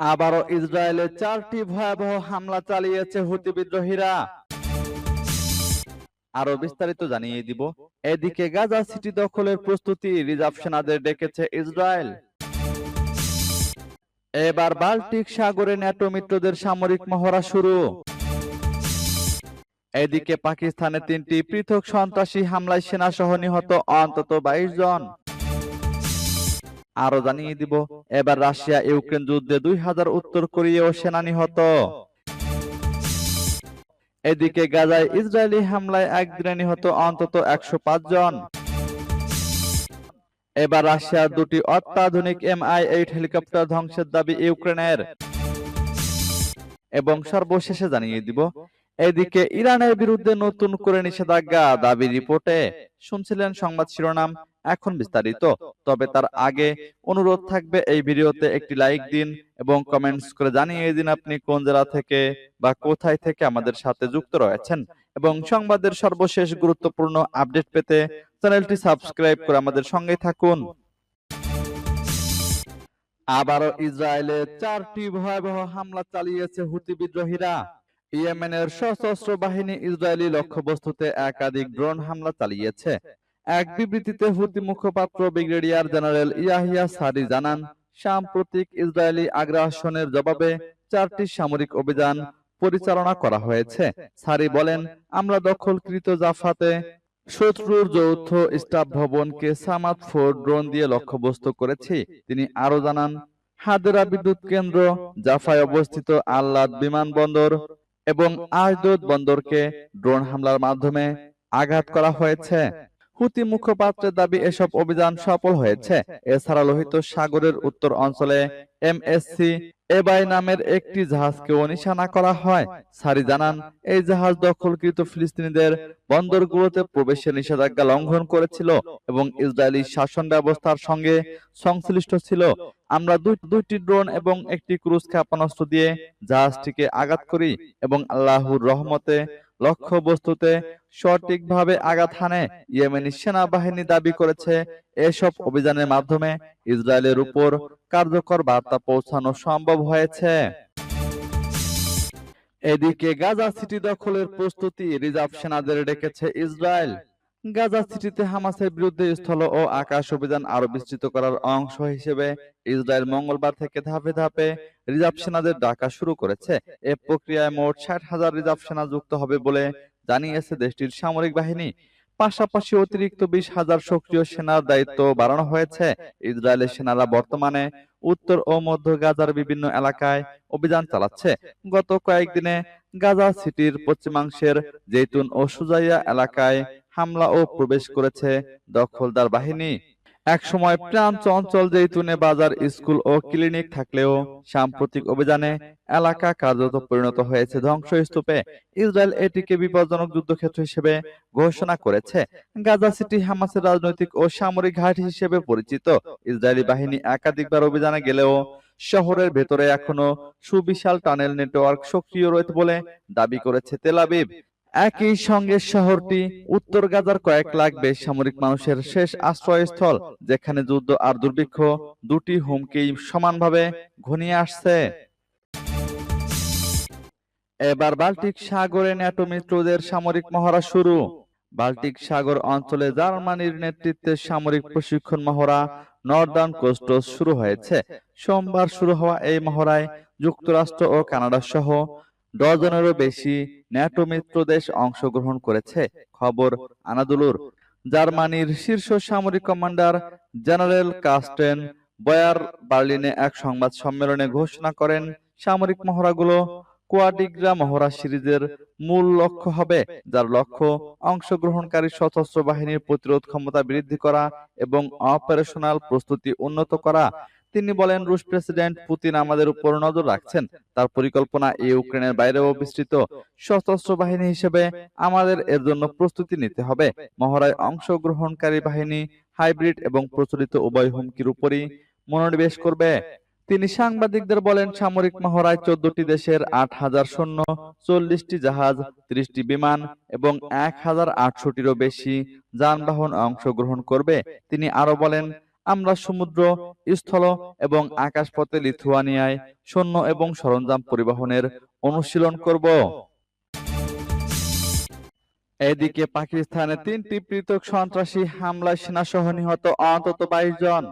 আবারও ইসরায়েলে চারটি ভয়াবহ হামলা চালিয়েছে হুতি বিদ্রোহীরা। আরও বিস্তারিত জানিয়ে দিব। এদিকে গাজা সিটি দখলের প্রস্তুতি রিজার্ভ সেনাদের ডেকেছে ইসরায়েল। এবার বাল্টিক সাগরে ন্যাটো মিত্রদের সামরিক মহড়া শুরু। এদিকে পাকিস্তানে তিনটি পৃথক সন্ত্রাসী হামলায় সেনা সহ নিহত অন্তত বাইশ জন। আরও জানিয়ে দিব, এবার রাশিয়া ইউক্রেন যুদ্ধে দুই হাজার উত্তর কোরীয় সেনা নিহত এদিকে গাজায় ইসরায়েলি হামলায় একদিনে নিহত অন্তত একশো পাঁচ জন। এবার রাশিয়ার দুটি অত্যাধুনিক এমআই এইট হেলিকপ্টার ধ্বংসের দাবি ইউক্রেনের। এবং সর্বশেষে জানিয়ে দিব এদিকে ইরানের বিরুদ্ধে নতুন করে নিষেধাজ্ঞা দাবি রিপোর্টে শুনছিলেন সংবাদ শিরোনাম এখন বিস্তারিত। তবে তার আগে অনুরোধ থাকবে এই ভিডিওতে একটি লাইক দিন এবং কমেন্টস করে জানিয়ে দিন আপনি কোন জেলা থেকে বা কোথায় থেকে আমাদের সাথে যুক্ত রয়েছেন। এবং সংবাদের সর্বশেষ গুরুত্বপূর্ণ আপডেট পেতে চ্যানেলটি সাবস্ক্রাইব করে আমাদের সঙ্গে থাকুন। আবারও ইসরায়েলে চারটি ভয়াবহ হামলা চালিয়েছে হুতি বিদ্রোহীরা। ইয়েমেনের সশস্ত্র বাহিনী ইসরায়েলি লক্ষ্যবস্তুতে একাধিক ড্রোন হামলা চালিয়েছে। এক বিবৃতিতে হুতি মুখপাত্র ব্রিগেডিয়ার জেনারেল ইয়াহিয়া সারি জানান, সাম্প্রতিক ইসরায়েলি আগ্রাসনের জবাবে চারটি সামরিক অভিযান পরিচালনা করা হয়েছে। সারি বলেন, আমরা দখলকৃত জাফাতে শত্রুর যৌথ স্টাফ ভবনকে সামাদ ফোর ড্রোন দিয়ে লক্ষ্যবস্তু করেছি। তিনি আরও জানান, হাদেরা বিদ্যুৎ কেন্দ্র জাফায় অবস্থিত আল্লাদ বিমানবন্দর এবং আজদোদ বন্দরকে ড্রোন হামলার মাধ্যমে আঘাত করা হয়েছে। হুতি মুখপাত্রের দাবি এসব অভিযান সফল হয়েছে। এছাড়া লোহিত সাগরের উত্তর অঞ্চলে এমএসসি এবাই নামের একটি জাহাজকেও নিশানা করা হয়। সারি জানান, এই জাহাজ দখলকৃত ফিলিস্তিনিদের বন্দরগুলোতে প্রবেশের নিষেধাজ্ঞা লঙ্ঘন করেছিল এবং ইসরায়েলি শাসন ব্যবস্থার সঙ্গে সংশ্লিষ্ট ছিল। আমরা দুইটি ড্রোন এবং একটি ক্রুজ ক্ষেপণাস্ত্র দিয়ে জাহাজটিকে আঘাত করি এবং আল্লাহর রহমতে লক্ষ্য বস্তুতে সঠিকভাবে আঘাত হানে ইয়েমেনি সেনাবাহিনী দাবি করেছে এসব অভিযানের মাধ্যমে ইসরায়েলের উপর কার্যকর বার্তা পৌঁছানো সম্ভব হয়েছে। এদিকে গাজা সিটি দখলের প্রস্তুতি রিজার্ভ সেনাদের ডেকেছে ইসরায়েল। গাজা সিটিতে হামাসের বিরুদ্ধে স্থল ও আকাশ অভিযান আরও বিস্তৃত করার অংশ হিসেবে ইসরায়েল মঙ্গলবার থেকে ধাপে ধাপে রিজার্ভ সেনাদের ডাকা শুরু করেছে। এ প্রক্রিয়ায় মোট ষাট হাজার রিজার্ভ সেনা যুক্ত হবে বলে জানিয়েছে দেশটির সামরিক বাহিনী। পাশাপাশি অতিরিক্ত বিশ হাজার সক্রিয় সেনার দায়িত্ব বাড়ানো হয়েছে। ইসরায়েলের সেনারা বর্তমানে উত্তর ও মধ্য গাজার বিভিন্ন এলাকায় অভিযান চালাচ্ছে। গত কয়েকদিনে গাজা সিটির পশ্চিমাংশের জেতুন ও সুজাইয়া এলাকায় হামলা ও প্রবেশ করেছে দখলদার বাহিনী। একসময় প্রান্ত অঞ্চল জেতুনে বাজার স্কুল ও ক্লিনিক থাকলেও সাম্প্রতিক অভিযানে এলাকা কার্যত পরিণত হয়েছে ধ্বংসস্তূপে। ইসরায়েল এটিকে বিপজ্জনক যুদ্ধক্ষেত্র হিসেবে ঘোষণা করেছে। গাজা সিটি হামাসের রাজনৈতিক ও সামরিক ঘাঁটি হিসেবে পরিচিত। ইসরায়েলি বাহিনী একাধিকবার অভিযানে গেলেও শহরের ভেতরে এখনও সুবিশাল টানেল নেটওয়ার্ক সক্রিয় রয়েছে বলে দাবি করেছে তেলাবিব একই সঙ্গে শহরটি উত্তর গাজার কয়েক লাখ বেসামরিক মানুষের শেষ আশ্রয়স্থল, যেখানে যুদ্ধ আর দুর্ভিক্ষ দুটি হুমকি সমানভাবে ঘনিয়ে আসছে। এবার বাল্টিক সাগরে ন্যাটো মিত্রদের সামরিক মহড়া শুরু। বাল্টিক সাগর অঞ্চলে জার্মানির নেতৃত্বে সামরিক প্রশিক্ষণ মহড়া নর্দার্ন কোস্ট শুরু হয়েছে। সোমবার শুরু হওয়া এই মহড়ায় যুক্তরাষ্ট্র ও কানাডা সহ ডজনেরও বেশি ন্যাটো মিত্র দেশ অংশগ্রহণ করেছে খবর আনাদুলুর। জার্মানির শীর্ষ সামরিক কমান্ডার জেনারেল কাস্টেন বয়ার বার্লিনে এক সংবাদ সম্মেলনে ঘোষণা করেন সামরিক মহড়াগুলো কোয়াডিগ্রা মহড়া সিরিজের মূল লক্ষ্য হবে যার লক্ষ্য অংশগ্রহণকারী সশস্ত্র বাহিনীর প্রতিরোধ ক্ষমতা বৃদ্ধি করা এবং অপারেশনাল প্রস্তুতি উন্নত করা। তিনি বলেন, রুশ প্রেসিডেন্ট পুতিন আমাদের উপর নজর রাখছেন। তার পরিকল্পনা ইউক্রেনের বাইরেও বিস্তৃত। সশস্ত্র বাহিনী হিসেবে আমাদের এর জন্য প্রস্তুতি নিতে হবে। মহড়ায় অংশগ্রহণকারী বাহিনী, হাইব্রিড এবং প্রচলিত উভয় হুমকির উপরই মনোনিবেশ করবে। তিনি সাংবাদিকদের বলেন, সামরিক মহড়ায় চোদ্দটি দেশের আট হাজার সৈন্য, চল্লিশটি জাহাজ, ত্রিশটি বিমান এবং এক হাজার আটশোটিরও বেশি যানবাহন অংশগ্রহণ করবে। তিনি আরও বলেন আমরা সমুদ্র, স্থল এবং আকাশপথে লিথুয়ানিয়ায় সৈন্য এবং সরঞ্জাম পরিবহনের অনুশীলন করব। এদিকে পাকিস্তানে তিনটি পৃথক সন্ত্রাসী হামলায় সেনাসহ নিহত অন্তত বাইশ জন।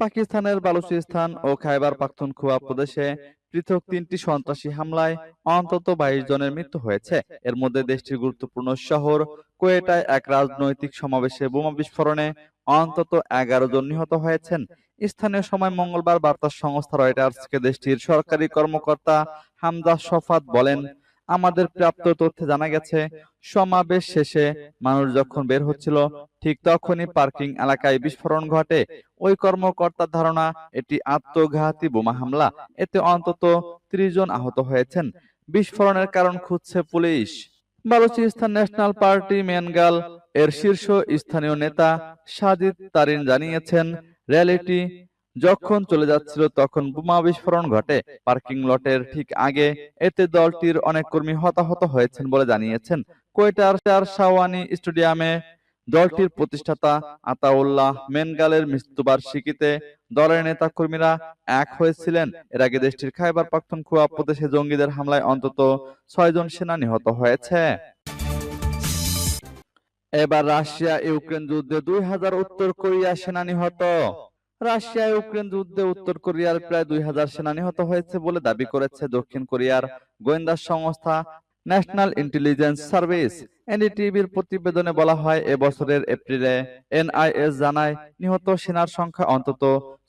পাকিস্তানের বালুচিস্তান ও খাইবার পাখতুনখোয়া প্রদেশে পৃথক তিনটি সন্ত্রাসী হামলায় অন্তত বাইশ জনের মৃত্যু হয়েছে। এর মধ্যে দেশটির গুরুত্বপূর্ণ শহর কোয়েটায় এক রাজনৈতিক সমাবেশে বোমা বিস্ফোরণে অন্তত এগারো জন নিহত হয়েছেন। স্থানীয় সময় মঙ্গলবার বার্তা সংস্থা রয়টার্সকে দেশটির সরকারি কর্মকর্তা হামজা শফাত বলেন, আমাদের প্রাপ্ত তথ্যে জানা গেছে, সমাবেশ শেষে মানুষ যখন বের হচ্ছিল, ঠিক তখনই পার্কিং এলাকায় বিস্ফোরণ ঘটে। ওই কর্মকর্তার ধারণা, এটি আত্মঘাতী বোমা হামলা। এতে অন্তত ত্রিশ জন আহত হয়েছেন। বিস্ফোরণের কারণ খুঁজছে police. Balochistan national party Mengal এর শীর্ষ স্থানীয় নেতা সাজিদ তারিন জানিয়েছেন, র্যালিটি যখন চলে যাচ্ছিল তখন বোমা বিস্ফোরণ ঘটে। পার্কিং লটের ঠিক আগে এতে দলটির অনেক কর্মী হতাহত হয়েছেন বলে জানিয়েছেন কোয়েটার চার শাওয়ানি স্টেডিয়ামে। দলটির প্রতিষ্ঠাতা আতাউল্লাহ মেনগালের মৃত্যুবার্ষিকীতে দলের নেতা কর্মীরা এক হয়েছিলেন। এর আগে দেশটির খাইবার পাখতুনখোয়া প্রদেশে জঙ্গিদের হামলায় অন্তত ছয়জন সেনা নিহত হয়েছে। এবার রাশিয়া ইউক্রেন যুদ্ধে দুই হাজার উত্তর কোরিয়া সেনা নিহত। রাশিয়া ইউক্রেন যুদ্ধে উত্তর কোরিয়ার প্রায় দুই হাজার সেনা নিহত হয়েছে বলে দাবি করেছে দক্ষিণ কোরিয়ার গোয়েন্দা সংস্থা ন্যাশনাল ইন্টেলিজেন্স সার্ভিস। এনডিটিভির প্রতিবেদনে বলা হয়, এ বছরের এপ্রিলে এনআইএস জানায়, নিহত সেনার সংখ্যা অন্তত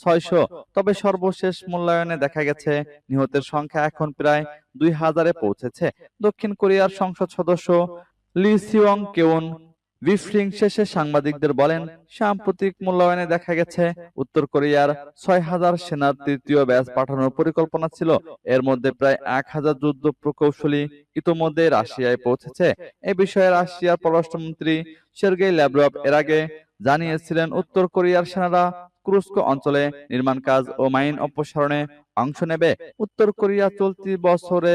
ছয়শো। তবে সর্বশেষ মূল্যায়নে দেখা গেছে, নিহতের সংখ্যা এখন প্রায় দুই হাজারে পৌঁছেছে। দক্ষিণ কোরিয়ার সংসদ সদস্য লি সিওং কেউন ব্রিফিং শেষে সাংবাদিকদের বলেন, সাম্প্রতিক মূল্যায়নে দেখা গেছে, উত্তর কোরিয়ার ছয় হাজার সেনার তৃতীয় ব্যাচ পাঠানোর পরিকল্পনা ছিল। এর মধ্যে প্রায় এক হাজার যুদ্ধ প্রকৌশলী ইতোমধ্যে রাশিয়ায় পৌঁছেছে। এ বিষয়ে রাশিয়ার পররাষ্ট্রমন্ত্রী সের্গেই ল্যাভরভ এর আগে জানিয়েছিলেন, উত্তর কোরিয়ার সেনারা কুরস্ক অঞ্চলে নির্মাণ কাজ ও মাইন অপসারণে অংশ নেবে। উত্তর কোরিয়া চলতি বছরে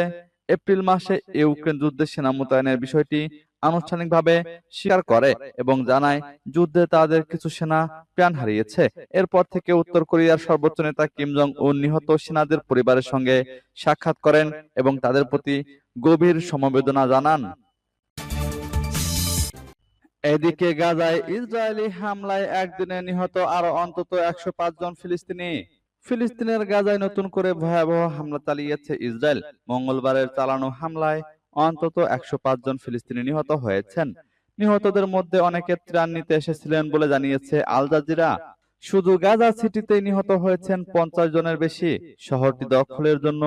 এপ্রিল মাসে ইউক্রেন যুদ্ধে সেনা মোতায়েনের বিষয়টি আনুষ্ঠানিকভাবে স্বীকার করে এবং জানায় যুদ্ধে তাদের কিছু সেনা প্রাণ হারিয়েছে। এরপর থেকে উত্তর কোরিয়ার সর্বোচ্চ নেতা কিম জং উন নিহত সেনাদের পরিবারের সঙ্গে সাক্ষাৎ করেন এবং তাদের প্রতি গভীর সমবেদনা জানান। এদিকে গাজায় ইসরায়েলি হামলায় একদিনে নিহত আরও অন্তত একশো পাঁচ জন ফিলিস্তিনি। ফিলিস্তিনের গাজায় নতুন করে ভয়াবহ হামলা চালিয়েছে ইসরায়েল। মঙ্গলবারের চালানো হামলায় অন্তত একশো জন ফিলিস্তিনি নিহত হয়েছেন। নিহতদের মধ্যে অনেকে ত্রাণ নিতে এসেছিলেন বলে জানিয়েছে আল জাজিরা। শুধু গাজা সিটিতেই নিহত হয়েছেন পঞ্চাশ জনের বেশি। শহরটি দখলের জন্য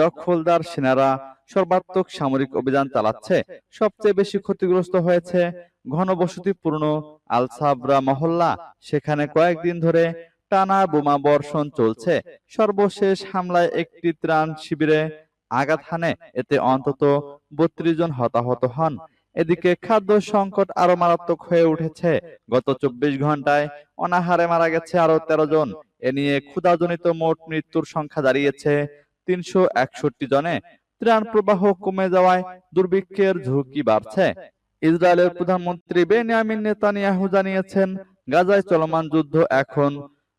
দখলদার সেনারা সর্বাত্মক সামরিক অভিযান চালাচ্ছে। সবচেয়ে বেশি ক্ষতিগ্রস্ত হয়েছে ঘনবসতিপূর্ণ আল সাবরা মহল্লা। সেখানে কয়েকদিন ধরে টানা বোমা বর্ষণ চলছে। সর্বশেষ হামলায় একটি ত্রাণ শিবিরে আঘাত হানে। এতে অন্তত বত্রিশ জন হতাহত হন। এদিকে খাদ্য সংকট আরও মারাত্মক হয়ে উঠেছে। গত চব্বিশ ঘন্টায় অনাহারে মারা গেছে আরও তেরো জন। এ নিয়ে ক্ষুধাজনিত মোট মৃত্যুর সংখ্যা দাঁড়িয়েছে তিনশো একষট্টি জনে। ত্রাণ প্রবাহ কমে যাওয়ায় দুর্ভিক্ষের ঝুঁকি বাড়ছে। ইসরায়েলের প্রধানমন্ত্রী বেনিয়ামিন নেতানিয়াহু জানিয়েছেন, গাজায় চলমান যুদ্ধ এখন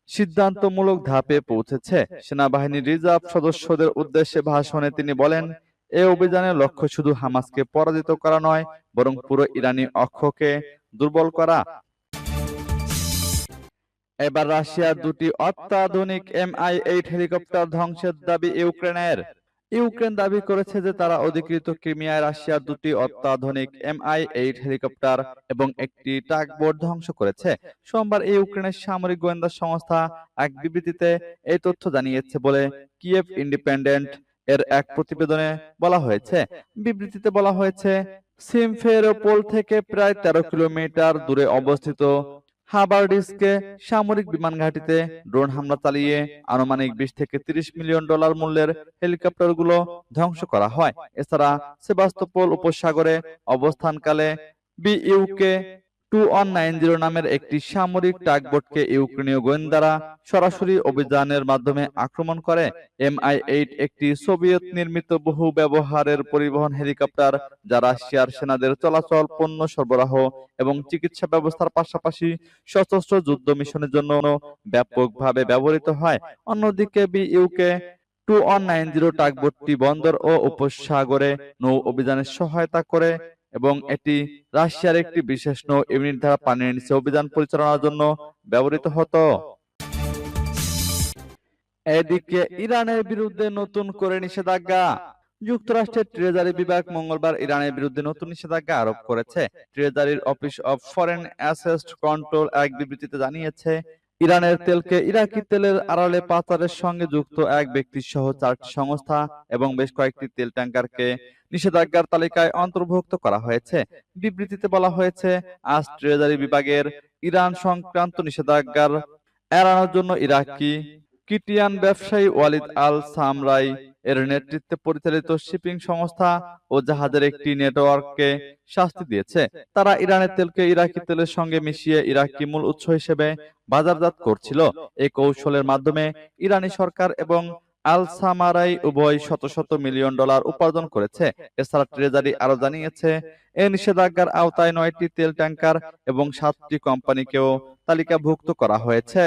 সিদ্ধান্তমূলক ধাপে পৌঁছেছে। সেনাবাহিনীর রিজার্ভ সদস্যদের উদ্দেশ্যে ভাষণে তিনি বলেন, এ অভিযানের লক্ষ্য শুধু হামাসকে পরাজিত করা নয়, বরং পুরো ইরানি অক্ষকে দুর্বল করা। এবার রাশিয়ার দুটি অত্যাধুনিক এমআই এইট হেলিকপ্টার ধ্বংসের দাবি ইউক্রেনের। ইউক্রেন দাবি করেছে যে তারা অধিকৃত ক্রিমিয়ায় রাশিয়ার দুটি অত্যাধুনিক এমআই এইট হেলিকপ্টার এবং একটি টাগবোট ধ্বংস করেছে। সোমবার ইউক্রেনের সামরিক গোয়েন্দা সংস্থা এক বিবৃতিতে এই তথ্য জানিয়েছে বলে কিয়েভ ইন্ডিপেন্ডেন্ট এর এক প্রতিবেদনে বলা হয়েছে। বিবৃতিতে বলা হয়েছে, সিমফেরোপোল থেকে প্রায় তেরো কিলোমিটার দূরে অবস্থিত হাবারডিসকে সামরিক বিমান ঘাটিতে ড্রোন হামলা চালিয়ে আনুমানিক বিশ থেকে তিরিশ মিলিয়ন ডলার মূল্যের হেলিকপ্টারগুলো ধ্বংস করা হয়। এছাড়া সেবাস্তোপোল উপসাগরে অবস্থানকালে BUK two one nine zero নামের একটি সামরিক টাগবোটকে ইউক্রেনীয় গোয়েন্দারা সরাসরি অভিযানের মাধ্যমে আক্রমণ করে। এমআই এইট একটি সোভিয়েত নির্মিত বহু ব্যবহারের পরিবহন হেলিকপ্টার, যা রাশিয়ার সেনাদের চলাচল, পণ্য সরবরাহ এবং চিকিৎসা ব্যবস্থার পাশাপাশি সশস্ত্র যুদ্ধ মিশনের জন্য ব্যাপকভাবে ব্যবহৃত হয়। অন্যদিকে BUK two one nine zero টাগবোটটি বন্দর ও উপসাগরে নৌ অভিযানে সহায়তা করে। এবং এটি রাশিয়ার একটি বিশেষ নৌ ইউনিট দ্বারা পানির নিচে অভিযান পরিচালনার জন্য ব্যবহৃত হতো। এদিকে ইরানের বিরুদ্ধে নতুন করে নিষেধাজ্ঞা। যুক্তরাষ্ট্রের ট্রেজারি বিভাগ মঙ্গলবার ইরানের বিরুদ্ধে নতুন নিষেধাজ্ঞা আরোপ করেছে। ট্রেজারির office of foreign assets control এক বিবৃতিতে জানিয়েছে ইরানের তেলকে ইরাকি তেলের আড়ালে পাচারের সঙ্গে যুক্ত এক ব্যক্তি সহ চারটি সংস্থা এবং বেশ কয়েকটি তেল ট্যাঙ্কারকে নিষেধাজ্ঞার তালিকায় অন্তর্ভুক্ত করা হয়েছে। বিবৃতিতে বলা হয়েছে আজ ট্রেজারি বিভাগের ইরান সংক্রান্ত নিষেধাজ্ঞার এড়ানোর জন্য ইরাকি কিটিয়ান ব্যবসায়ী ওয়ালিদ আল সামরাই এর নেতৃত্বে পরিচালিত শিপিং সংস্থা ও জাহাজের একটি নেটওয়ার্ককে শাস্তি দিয়েছে। তারা ইরানের তেলকে ইরাকি তেলের সঙ্গে মিশিয়ে ইরাকি মূল উৎস হিসেবে বাজারজাত করছিল। এই কৌশলের মাধ্যমে ইরানি সরকার এবং আল সামারাই উভয় শত শত মিলিয়ন ডলার উপার্জন করেছে। এছাড়া ট্রেজারি আরও জানিয়েছে এই নিষেধাজ্ঞার আওতায় নয়টি তেল ট্যাঙ্কার এবং সাতটি কোম্পানিকেও তালিকাভুক্ত করা হয়েছে।